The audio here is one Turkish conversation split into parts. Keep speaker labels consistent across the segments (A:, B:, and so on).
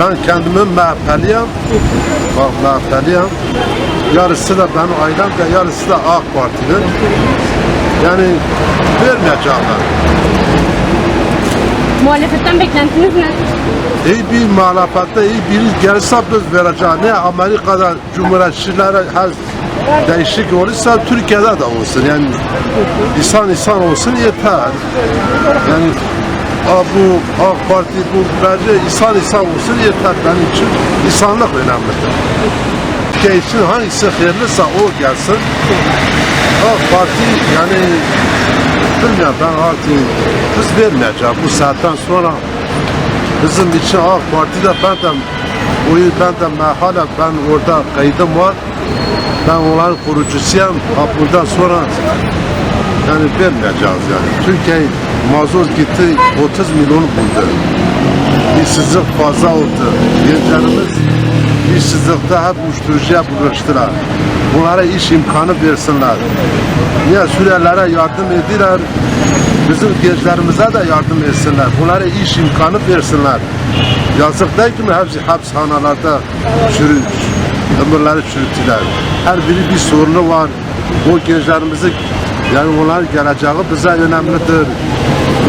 A: Ben kendimi MHP'liyim. Bak MHP'liyim. Yarısı da benim ailem de yarısı da AK Partili. Yani vermeyecekler.
B: Muhalefetten beklentiniz ne?
A: İyi bir muhalefette iyi biri gelirse biz vereceğiz. Ne Amerika'da cumhuriyetçilere her değişik olursa Türkiye'de de olsun. Yani insan insan olsun yeter. Yani bu AK Parti bu bence insan insan olsun yeter benim için. insanlık önemlidir. Türkiye için hangisi hayırlısa o gelsin. AK Parti yani bilmiyorum ben artık biz vermeyeceğim bu saatten sonra Bizim için AK Parti'de ben de oyu ben de hala ben orada kaydım var. Ben onların kurucusuyum. Ha bundan sonra yani vermeyeceğiz yani. Türkiye mazot gitti 30 milyon buldu. İşsizlik fazla oldu. Gençlerimiz işsizlikte hep uyuşturucuya bulaştılar. Bunlara iş imkanı versinler. Niye Suriyelilere yardım ediler? Bizim gençlerimize de yardım etsinler. Bunlara iş imkanı versinler. Yazık değil mi? Hepsi hapishanelerde çürü, ömürleri çürüttüler. Her biri bir sorunu var. O gençlerimizi yani onların geleceği bize önemlidir.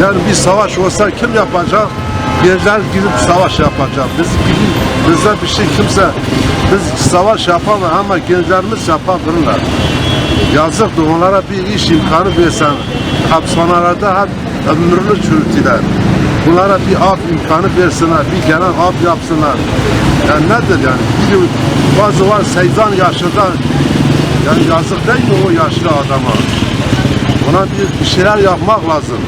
A: Yani bir savaş olsa kim yapacak? Gençler gidip savaş yapacak. Biz bize bir şey kimse biz savaş yapamaz ama gençlerimiz yapabilirler. Yazıktır onlara bir iş imkanı versen hapishanelerde hep ömrünü çürüttüler. Bunlara bir af imkanı versinler, bir genel af yapsınlar. Yani nedir yani? Bir, bazı var 80 yaşında yani yazık değil mi o yaşlı adama? Ona bir, bir şeyler yapmak lazım.